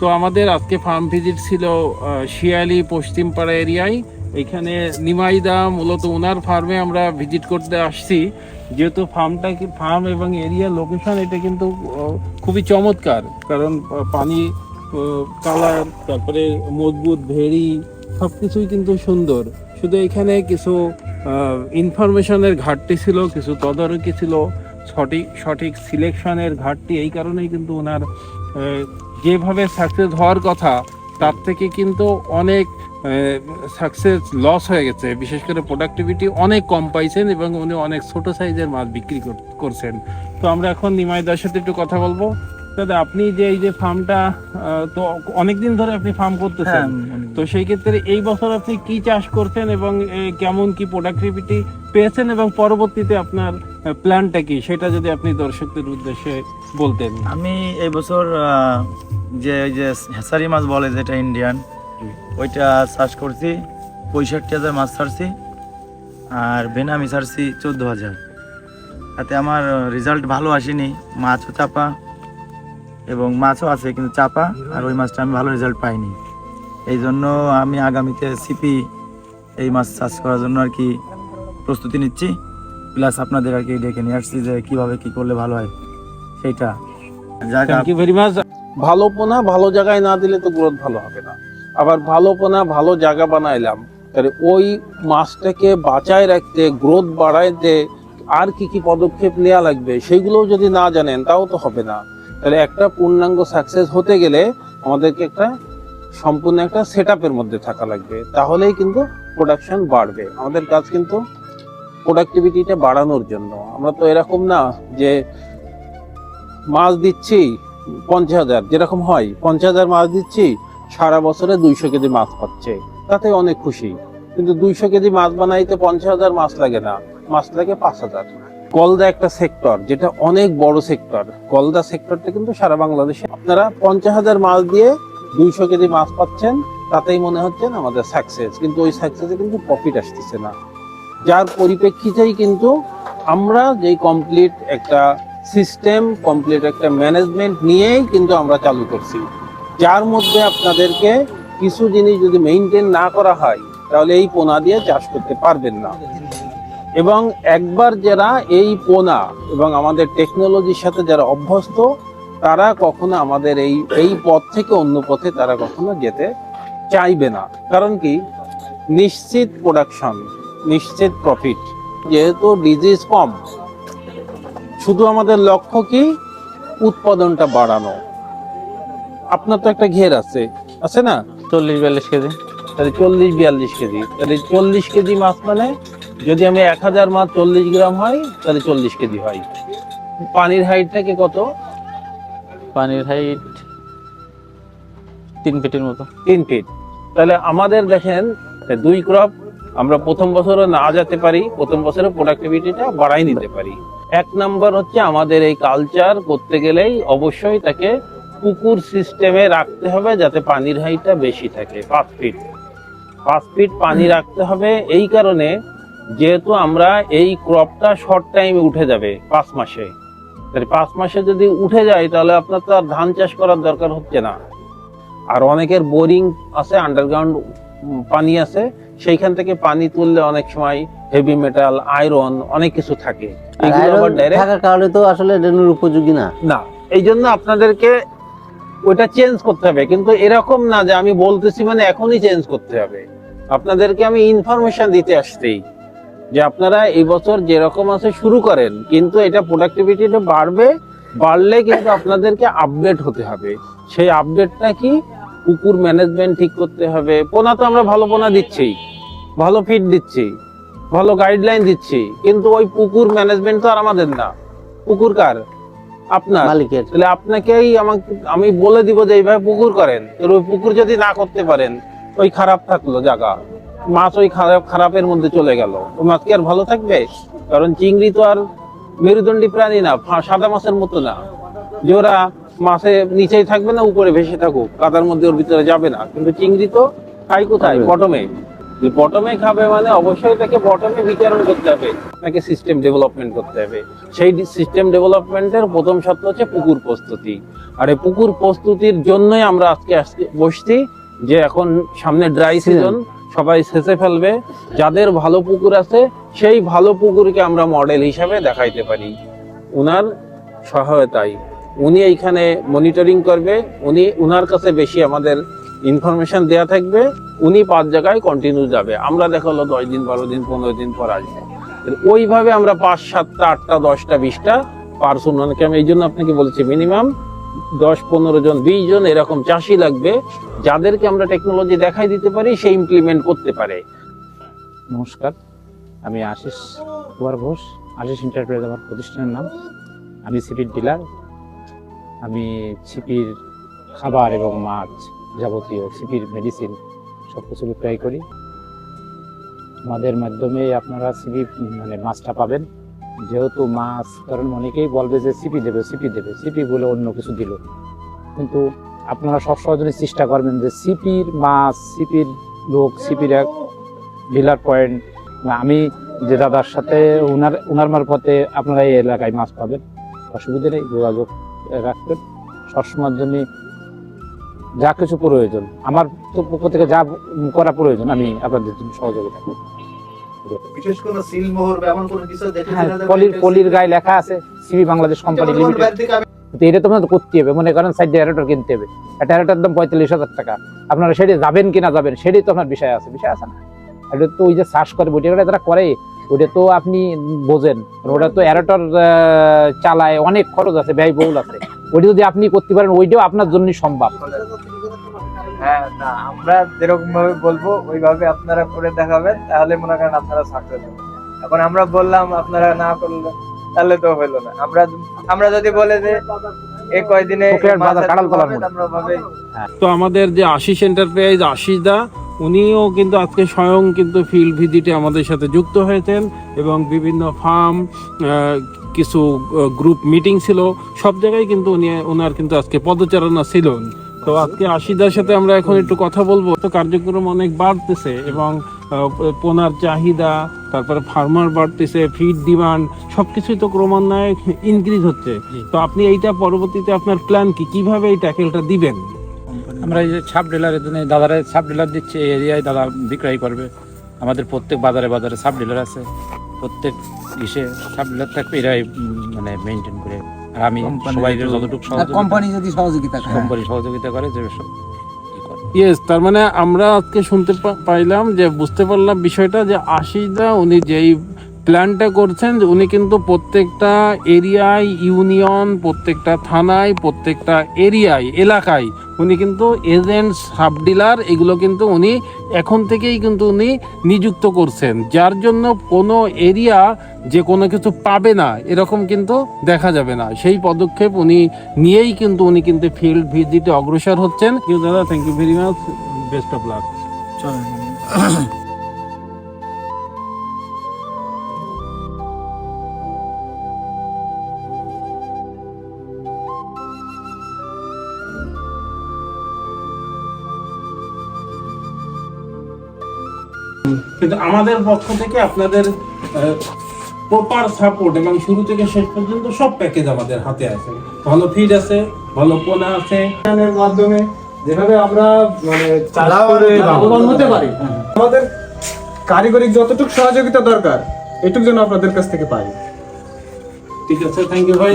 তো আমাদের আজকে ফার্ম ভিজিট ছিল শিয়ালি পশ্চিমপাড়া এরিয়ায়। এখানে নিমাইদা মূলত ওনার ফার্মে আমরা ভিজিট করতে আসছি। যেহেতু ফার্মটা কি ফার্ম এবং এরিয়া লোকেশন এটা কিন্তু খুবই চমৎকার। কারণ পানি কালার তারপরে মজবুত ভেড়ি সব কিছুই কিন্তু সুন্দর। শুধু এখানে কিছু ইনফরমেশনের ঘাটতি ছিল, কিছু তদারকি ছিল। সঠিক সঠিক সিলেকশনের ঘাটতি এই কারণেই কিন্তু ওনার যেভাবে সাকসেস হওয়ার কথা তার থেকে কিন্তু অনেক সাকসেস লস হয়ে গেছে। বিশেষ করে প্রোডাক্টিভিটি অনেক কম পাইছেন এবং উনি অনেক ছোট সাইজের মাছ বিক্রি কর- করছেন। তো আমরা এখন নিমাইদার সাথে একটু কথা বলব। দাদা আপনি যে এই যে ফার্মটা তো অনেকদিন ধরে আপনি ফার্ম করতেছেন। তো সেই ক্ষেত্রে এই বছর আপনি কি চাষ করছেন এবং কেমন কি প্রোডাক্টিভিটি পেয়েছেন এবং পরবর্তীতে আপনার প্ল্যানটা কি? সেটা যদি আপনি দর্শকদের উদ্দেশ্যে বলতেন। আমি এই বছর যে ওই যে হেসারি মাছ বলে যেটা ইন্ডিয়ান ওইটা চাষ করছি পঁয়ষট্টি হাজার মাছ ছাড়ছি আর বেনামি ছাড়ছি চোদ্দ হাজার। তাতে আমার রেজাল্ট ভালো আসেনি মাছও চাপা এবং মাছও আছে কিন্তু চাপা আর ওই মাছটা আমি ভালো রেজাল্ট পাইনি। এই জন্য আমি আগামীতে সিপি এই মাছ চাষ করার জন্য আর কি প্রস্তুতি নিচ্ছি প্লাস আপনাদের আর কি ডেকে নিয়ে আসছি যে কীভাবে কী করলে ভালো হয় সেইটা যাক থ্যাংক ইউ ভেরি মাচ ভালো পোনা ভালো জায়গায় না দিলে তো গ্রোথ ভালো হবে না। আবার ভালো পোনা ভালো জায়গা বানাইলাম, তাহলে ওই মাছটাকে বাঁচায় রাখতে, গ্রোথ বাড়াইতে আর কি কি পদক্ষেপ নেওয়া লাগবে সেইগুলোও যদি না জানেন, তাও তো হবে না। তাহলে একটা পূর্ণাঙ্গ সাকসেস হতে গেলে আমাদেরকে একটা সম্পূর্ণ একটা সেট মধ্যে থাকা লাগবে। তাহলেই কিন্তু প্রোডাকশন বাড়বে। আমাদের কাজ কিন্তু প্রোডাক্টিভিটিটা বাড়ানোর জন্য। আমরা তো এরকম না যে মাছ দিচ্ছি পঞ্চাশ হাজার, যেরকম হয়, পঞ্চাশ হাজার মাছ দিচ্ছি, সারা বছরে দুইশো কেজি মাছ পাচ্ছে। তাতে অনেক খুশি। কিন্তু দুইশো কেজি মাছ বানাইতে পঞ্চাশ হাজার মাছ লাগে না, মাছ লাগে পাঁচ হাজার। কলদা একটা সেক্টর, যেটা অনেক বড় সেক্টর। কলদা সেক্টরটা কিন্তু সারা বাংলাদেশে। আপনারা পঞ্চাশ হাজার মাছ দিয়ে দুইশো কেজি মাছ পাচ্ছেন, তাতেই মনে হচ্ছেন আমাদের সাকসেস কিন্তু ওই সাকসেসে কিন্তু প্রফিট আসতেছে না। যার পরিপ্রেক্ষিতেই কিন্তু আমরা যেই কমপ্লিট একটা সিস্টেম, কমপ্লিট একটা ম্যানেজমেন্ট নিয়েই কিন্তু আমরা চালু করছি। যার মধ্যে আপনাদেরকে কিছু জিনিস যদি মেনটেন না করা হয়, তাহলে এই পোনা দিয়ে চাষ করতে পারবেন না। এবং একবার যারা এই পোনা এবং আমাদের টেকনোলজির সাথে যারা অভ্যস্ত, তারা কখনো আমাদের এই এই পথ থেকে অন্য পথে তারা কখনো যেতে চাইবে না। কারণ কি? নিশ্চিত প্রোডাকশন নিশ্চিত প্রফিট যেহেতু ডিজিজ কম শুধু আমাদের লক্ষ্য কি? উৎপাদনটা বাড়ানো। আপনার তো একটা ঘের আছে। আছে না? চল্লিশ বিয়াল্লিশ কেজি। তাহলে চল্লিশ বিয়াল্লিশ কেজি। তাহলে চল্লিশ কেজি মাছ মানে যদি আমি এক হাজার মাছ চল্লিশ গ্রাম হয় তাহলে চল্লিশ কেজি হয়। পানির হাইট থাকে কত? পানির হাইট তিন ফিটের মতো। তিন ফিট। তাহলে আমাদের দেখেন দুই ক্রপ আমরা প্রথম বছরও না যেতে পারি, প্রথম বছরে প্রোডাক্টিভিটিটা বাড়াই নিতে পারি। এক নাম্বার হচ্ছে আমাদের এই কালচার করতে গেলেই অবশ্যই তাকে পুকুর সিস্টেমে রাখতে হবে যাতে পানির হাইটটা বেশি থাকে, পাঁচ ফিট পাঁচ ফিট পানি রাখতে হবে, এই কারণে যেহেতু আমরা এই ক্রপটা শর্ট টাইমে উঠে যাবে, পাঁচ মাসে। পাঁচ মাসে যদি উঠে যায়, তাহলে আপনার তো আর ধান চাষ করার দরকার হচ্ছে না। আর অনেকের বোরিং আছে আন্ডারগ্রাউন্ড পানি আছে। সেইখান থেকে পানি তুললে অনেক সময় হেভি মেটাল আয়রন অনেক কিছু থাকে। থাকার কারণে তো আসলে ড্রেনের উপযোগী না। না এই জন্য আপনাদেরকে ওটা চেঞ্জ করতে হবে। কিন্তু এরকম না যে আমি বলতেছি মানে এখনই চেঞ্জ করতে হবে। আপনাদেরকে আমি ইনফরমেশন দিতে আসতেই যে আপনারা এই বছর যেরকম আছে শুরু করেন কিন্তু এটা প্রোডাক্টিভিটিটা বাড়বে বাড়লে কিন্তু আপনাদেরকে আপডেট হতে হবে। সেই আপডেটটা কি? পুকুর ম্যানেজমেন্ট ঠিক করতে হবে। পোনা তো আমরা ভালো পোনা দিচ্ছি। ভালো ফিড দিচ্ছি। ভালো গাইডলাইন দিচ্ছি। কিন্তু ওই পুকুর ম্যানেজমেন্ট তো আর আমাদের না। পুকুর কার? আপনার। মালিকের। তাহলে আপনাকেই আমাকে আমি বলে দিব যে এইভাবে পুকুর করেন। ওই পুকুর যদি না করতে পারেন ওই খারাপ থাকল জায়গা। মাছ ওই খারাপ খারাপের মধ্যে চলে গেল। ওই মাছ কি আর ভালো থাকবে? কারণ চিংড়ি তো আর মেরুদণ্ডী প্রাণী না সাদা মাছের মতো না। যে ওরা মাছে নিচেই থাকবে না উপরে ভেসে থাকুক কাদার মধ্যে ওর ভিতরে যাবে না। কিন্তু চিংড়ি তো খাই কোথায়? বটমে। বটমে খাবে মানে অবশ্যই তাকে বটমে বিতরণ করতে হবে। তাকে সিস্টেম ডেভেলপমেন্ট করতে হবে। সেই সিস্টেম ডেভেলপমেন্টের প্রথম শর্ত হচ্ছে পুকুর প্রস্তুতি। আর এই পুকুর প্রস্তুতির জন্যই আমরা আজকে আজকে বসছি যে এখন সামনে ড্রাই সিজন সবাই শেষে ফেলবে। যাদের ভালো পুকুর আছে সেই ভালো পুকুরকে আমরা মডেল হিসাবে দেখাইতে পারি। উনার সহায়তায়। উনি এইখানে মনিটরিং করবে, উনি উনার কাছে বেশি আমাদের ইনফরমেশন দেয়া থাকবে, উনি পাঁচ জায়গায় কন্টিনিউ যাবে। আমরা দেখা হলো দশ দিন, বারো দিন, পনেরো দিন পর আসব। ওইভাবে আমরা পাঁচ, সাতটা, আটটা, দশটা, বিশটা পার্সন অনেকে আমি এই জন্য আপনাকে বলছি মিনিমাম দশ, পনেরো জন, বিশ জন এরকম চাষি লাগবে, যাদেরকে আমরা টেকনোলজি দেখাই দিতে পারি, সে ইমপ্লিমেন্ট করতে পারে। নমস্কার, আমি আশিস কুমার ঘোষ, আশিস এন্টারপ্রাইজ আমার প্রতিষ্ঠানের নাম। আমি সিপির ডিলার আমি ছিপির খাবার এবং মাছ যাবতীয় ছিপির মেডিসিন সব কিছু বিক্রয় করি। আমাদের মাধ্যমে আপনারা সিপি মানে মাছটা পাবেন। যেহেতু মাছ, কারণ অনেকেই বলবে যে সিপি দেবে সিপি দেবে, সিপি বলে অন্য কিছু দিল। কিন্তু আপনারা সবসময় যদি চেষ্টা করবেন যে সিপির মাছ, সিপির লোক, সিপির এক ডিলার পয়েন্ট আমি যে দাদার সাথে ওনার ওনার মারফতে আপনারা এই এলাকায় মাছ পাবেন। অসুবিধা নেই, যোগাযোগ রাখবেন সবসময়ের জন্য যা কিছু প্রয়োজন। আমার তো পক্ষ থেকে যা করা প্রয়োজন আমি আপনাদের জন্য সহযোগিতা করব। বিশেষ কোনো সিল এমন কোনো কিছু দেখেছেন হ্যাঁ পলির পলির গায়ে লেখা আছে সিবি বাংলাদেশ কোম্পানি লিমিটেড তো এটা তো করতে হবে। মনে করেন সাইড কিনতে হবে। একটা দাম পঁয়তাল্লিশ হাজার টাকা। আপনারা সেটি যাবেন কিনা যাবেন সেটাই তো আপনার বিষয় আছে। বিষয় আছে না। এটা তো ওই যে চাষ করে বইটা যারা করে ওটা তো আপনি বোঝেন। ওটা তো এরাটোর চালায় অনেক খরচ আছে ব্যয়বহুল আছে। ওইটা যদি আপনি করতে পারেন ওইটাও আপনার জন্য সম্ভব। হ্যাঁ না আমরা যেরকম ভাবে বলব ওইভাবে আপনারা করে দেখাবেন তাহলে মনে করেন আপনারা সাকসেস হবেন এখন আমরা বললাম আপনারা না করলেন তাহলে তো হইল না। আমরা আমরা যদি বলে যে এই কয়দিনে তো আমাদের যে আশিস এন্টারপ্রাইজ আশিস দা উনিও কিন্তু আজকে স্বয়ং কিন্তু ফিল্ড ভিজিটে আমাদের সাথে যুক্ত হয়েছেন এবং বিভিন্ন ফার্ম কিছু গ্রুপ মিটিং ছিল। সব জায়গায় কিন্তু উনি ওনার কিন্তু আজকে পদচারণা ছিল। তো আজকে আশিদার সাথে আমরা এখন একটু কথা বলব। তো কার্যক্রম অনেক বাড়তেছে এবং পোনার চাহিদা তারপরে ফার্মার বাড়তেছে ফিড ডিমান্ড সব কিছুই তো ক্রমান্বয়ে ইনক্রিজ হচ্ছে। তো আপনি এইটা পরবর্তীতে আপনার প্ল্যান কি? কীভাবে এই ট্যাকেলটা দিবেন? আমরা এই যে সাব ডিলারের জন্য দাদারা সাব ডিলার দিচ্ছে এই এরিয়ায় দাদা বিক্রয় করবে। আমাদের প্রত্যেক বাজারে বাজারে সাব ডিলার আছে। প্রত্যেক ইসে সাব ডিলার থাকবে এরাই মানে মেনটেন করে। আর আমি যতটুকু কোম্পানি যদি সহযোগিতা কোম্পানি সহযোগিতা করে যে। ইয়েস তার মানে আমরা আজকে শুনতে পাইলাম যে বুঝতে পারলাম বিষয়টা যে আশিসদা উনি যেই প্ল্যানটা করছেন যে উনি কিন্তু প্রত্যেকটা এরিয়ায় ইউনিয়ন প্রত্যেকটা থানায় প্রত্যেকটা এরিয়ায় এলাকায় উনি কিন্তু এজেন্ট সাব ডিলার এগুলো কিন্তু উনি এখন থেকেই কিন্তু উনি নিযুক্ত করছেন। যার জন্য কোনো এরিয়া যে কোনো কিছু পাবে না এরকম কিন্তু দেখা যাবে না। সেই পদক্ষেপ উনি নিয়েই কিন্তু উনি কিন্তু ফিল্ড ভিজিটে অগ্রসর হচ্ছেন। দাদা। Thank you very much best of luck কিন্তু আমাদের পক্ষ থেকে আপনাদের প্রপার সাপোর্ট এবং শুরু থেকে শেষ পর্যন্ত সব প্যাকেজ আমাদের হাতে আছে। ভালো ফিড আছে ভালো পোনা আছে। মাধ্যমে যেভাবে আমরা মানে লাভবান হতে পারি। আমাদের কারিগরিক যতটুকু সহযোগিতা দরকার এটুকু যেন আপনাদের কাছ থেকে পাই। ঠিক আছে থ্যাংক ইউ ভাই।